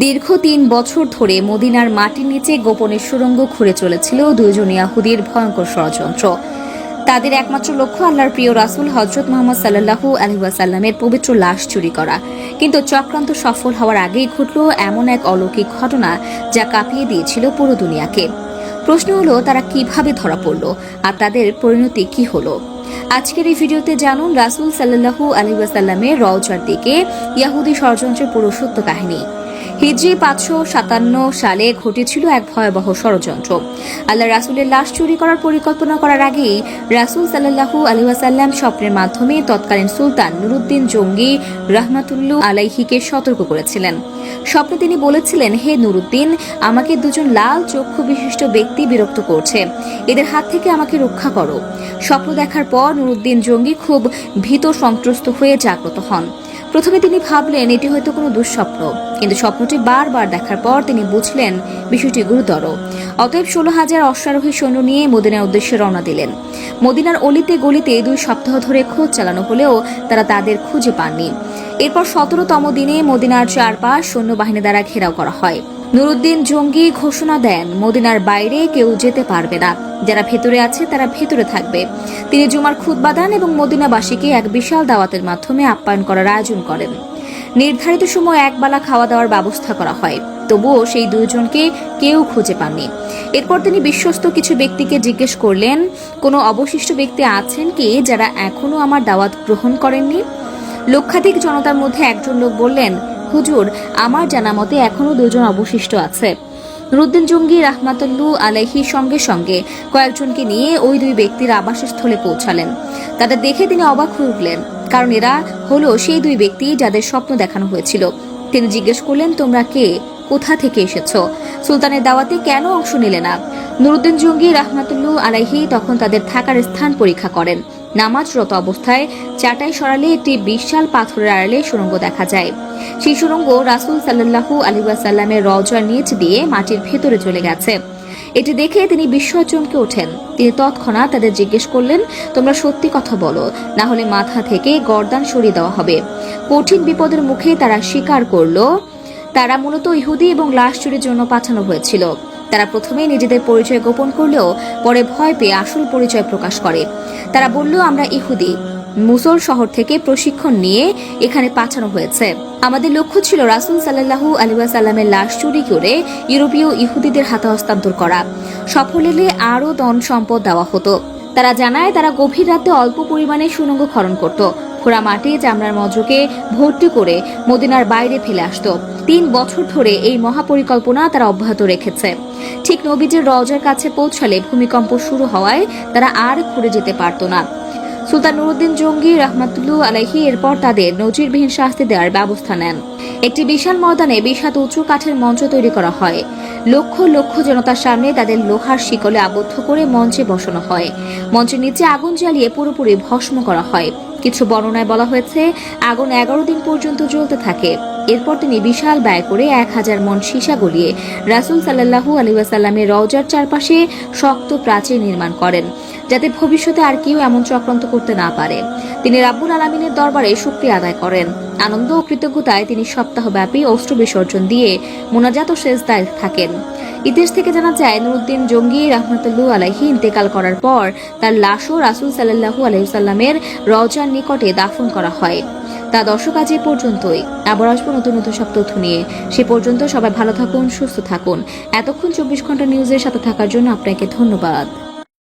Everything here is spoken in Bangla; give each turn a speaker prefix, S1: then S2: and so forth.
S1: দীর্ঘ তিন বছর ধরে মদিনার মাটির নিচে গোপনে সুড়ঙ্গ খুঁড়ে চলেছিল দুইজন ইয়াহুদির ভয়ঙ্কর ষড়যন্ত্র। তাদের একমাত্র লক্ষ্য আল্লাহর প্রিয় রাসুল হজরত মোহাম্মদ সাল্লাহু আলহিবাসাল্লামের পবিত্র লাশ চুরি করা। কিন্তু চক্রান্ত সফল হওয়ার আগেই ঘটল এমন এক অলৌকিক ঘটনা যা কাঁপিয়ে দিয়েছিল পুরো দুনিয়াকে। প্রশ্ন হলো, তারা কীভাবে ধরা পড়ল আর তাদের পরিণতি কি হলো? আজকের এই ভিডিওতে জানুন রাসুল সাল্লাহু আলহিবাসাল্লামের রওজার দিকে ইয়াহুদি ষড়যন্ত্রের পুরো সত্য কাহিনী। হিজরি পাঁচশো সাতান্ন সালে ঘটেছিল এক ভয়াবহ ষড়যন্ত্র। আল্লাহ রাসুলের লাশ চুরি করার পরিকল্পনা করার আগেই রাসুল সাল্লাহু আলহাসাল্লাম স্বপ্নের মাধ্যমে তৎকালীন সুলতান নুরুদ্দিন জঙ্গি রহমাতুল্লু আলাইহিকে সতর্ক করেছিলেন। স্বপ্নে তিনি বলেছিলেন, হে নুরুদ্দিন, আমাকে দুজন লাল চক্ষু বিশিষ্ট ব্যক্তি বিরক্ত করছে। এদের হাত থেকে আমাকে রক্ষা করো। স্বপ্ন দেখার পর নুরুদ্দিন জঙ্গি খুব ভীত সন্ত্রস্ত হয়ে জাগ্রত হন। প্রথমে তিনি ভাবলেন, এটি হয়তো কোনো দুঃস্বপ্ন। কিন্তু স্বপ্নটি বারবার দেখার পর তিনি বুঝলেন, বিষয়টি গুরুতর। অতএব ষোলো হাজার অশ্বারোহী সৈন্য নিয়ে মদিনার উদ্দেশ্যে রওনা দিলেন। মদিনার অলিতে গলিতে দুই সপ্তাহ ধরে খোঁজ চালানো হলেও তারা তাদের খুঁজে পাননি। এরপর সতেরোতম দিনে মদিনার চারপাশ সৈন্যবাহিনী দ্বারা ঘেরাও করা হয়। নুরুদ্দিন জঙ্গি ঘোষণা দেন, মদিনার বাইরে কেউ যেতে পারবে না। যারা ভেতরে আছে, তারা ভেতরে থাকবে। তিনি জুমার দেন এবং মদিনাবাসীকে এক বিশাল দাওয়াতের মাধ্যমে আপ্যায়ন করার আয়োজন করেন। নির্ধারিত সময় একবেলা খাওয়া দাওয়ার ব্যবস্থা করা হয়। তবুও সেই দুজনকে কেউ খুঁজে পাননি। এরপর তিনি বিশ্বস্ত কিছু ব্যক্তিকে জিজ্ঞেস করলেন, কোনো অবশিষ্ট ব্যক্তি আছেন কি যারা এখনও আমার দাওয়াত গ্রহণ করেননি? লক্ষাধিক জনতার মধ্যে একজন লোক বললেন হুজুর, আমার জানা মতে এখনও দুজন অবশিষ্ট আছে। রুদ্দিন জঙ্গি রাহমাতুল্লু আলাইহির সঙ্গে সঙ্গে কয়েকজনকে নিয়ে ওই দুই ব্যক্তির আবাসস্থলে পৌঁছালেন। তাদের দেখে তিনি অবাক হয়ে উঠলেন, কারণ এরা হলো সেই দুই ব্যক্তি যাদের স্বপ্ন দেখানো হয়েছিল। তিনি জিজ্ঞেস করলেন, তোমরা কে? কোথা থেকে এসেছ? সুলতানের দাওয়াতে কেন অংশ নিলে না? নুরুদ্দিন জঙ্গি রাহমাতুল্লু আলাইহি তখন তাদের থাকার স্থান পরীক্ষা করেন। নামাজরত অবস্থায় চাটাই সরালে একটি বিশাল পাথরের আড়ালে সুরঙ্গ দেখা যায়। সেই সুড়ঙ্গ রাসুল সাল্লাহু আলিবাসাল্লামের রওজার নিচ দিয়ে মাটির ভেতরে চলে গেছে। এটি দেখে তিনি বিস্ময় চমকে ওঠেন। তিনি তৎক্ষণাৎ তাদের জিজ্ঞেস করলেন, তোমরা সত্যি কথা বলো, না হলে মাথা থেকে গর্দান সরিয়ে দেওয়া হবে। কঠিন বিপদের মুখে তারা স্বীকার করল, তারা মূলত ইহুদি এবং লাশ চুরির জন্য পাঠানো হয়েছিল। তারা প্রথমে নিজেদের পরিচয় গোপন করলেও পরে ভয় পেয়ে আসল পরিচয় প্রকাশ করে। তারা বলল, আমরা ইহুদি। মুসল শহর থেকে প্রশিক্ষণ নিয়ে এখানে পাঠানো হয়েছে। আমাদের লক্ষ্য ছিল রাসুল সাল্লাহু আলিবাসাল্লামের লাশ চুরি করে ইউরোপীয় ইহুদিদের হাতে হস্তান্তর করা। সফল হলে আরও ধন সম্পদ দেওয়া হতো। তারা জানায়, তারা গভীর রাতে অল্প পরিমাণে সুনঙ্গ খনন করত। খোড়া মাটি চামড়ার মজকে ভর্তি করে মদিনার বাইরে ফেলে আসতো। তিন বছর ধরে এই মহাপরিকল্পনা তারা অব্যাহত রেখেছে। ঠিক নবীজের রজার কাছে পৌঁছালে ভূমিকম্প শুরু হওয়ায় তারা আর ঘুরে যেতে পারত না। সুলতান নুরুদ্দিন জঙ্গি রহমাতুল্লু আলাইহি এরপর তাদের নজিরবিহীন শাস্তি দেওয়ার ব্যবস্থা নেন। একটি বিশাল ময়দানে বিশ হাত উঁচু কাঠের মঞ্চ তৈরি করা হয়। লক্ষ লক্ষ জনতার সামনে তাদের লোহার শিকলে আবদ্ধ করে মঞ্চে বসানো হয়। মঞ্চের নিচে আগুন জ্বালিয়ে পুরোপুরি ভস্ম করা হয়। কিছু বর্ণনায় বলা হয়েছে, আগুন এগারো দিন পর্যন্ত জ্বলতে থাকে। এরপর তিনি বিশাল ব্যয় করে এক হাজার মন সীসা গলিয়ে রাসুল সাল্লাহু আলিউসাল্লামের রওজার চারপাশে শক্ত প্রাচীর নির্মাণ করেন। যাতে ভবিষ্যতে আর কেউ এমন চক্রান্ত করতে না পারে। তিনি রাব্বুল আলমিনের দরবারে শুক্রিয়া আদায় করেন। আনন্দ ও কৃতজ্ঞতায় তিনি সপ্তাহব্যাপী অস্ত্র বিসর্জন দিয়ে মোনাজাত ও শেষদায় থাকেন। ইতিহাস থেকে জানা যায়, নুরুদ্দিন জঙ্গি রহমতুল্লু আলাইহি ইন্তেকাল করার পর তার লাশও রাসুল সাল্লাহু আলহিসাল্লামের রওজার নিকটে দাফন করা হয়। তা দর্শক আজ এ পর্যন্তই। আবার আসব নতুন নতুন সব তথ্য নিয়ে। সে পর্যন্ত সবাই ভালো থাকুন, সুস্থ থাকুন। এতক্ষণ চব্বিশ ঘণ্টা নিউজের সাথে থাকার জন্য আপনাকে ধন্যবাদ।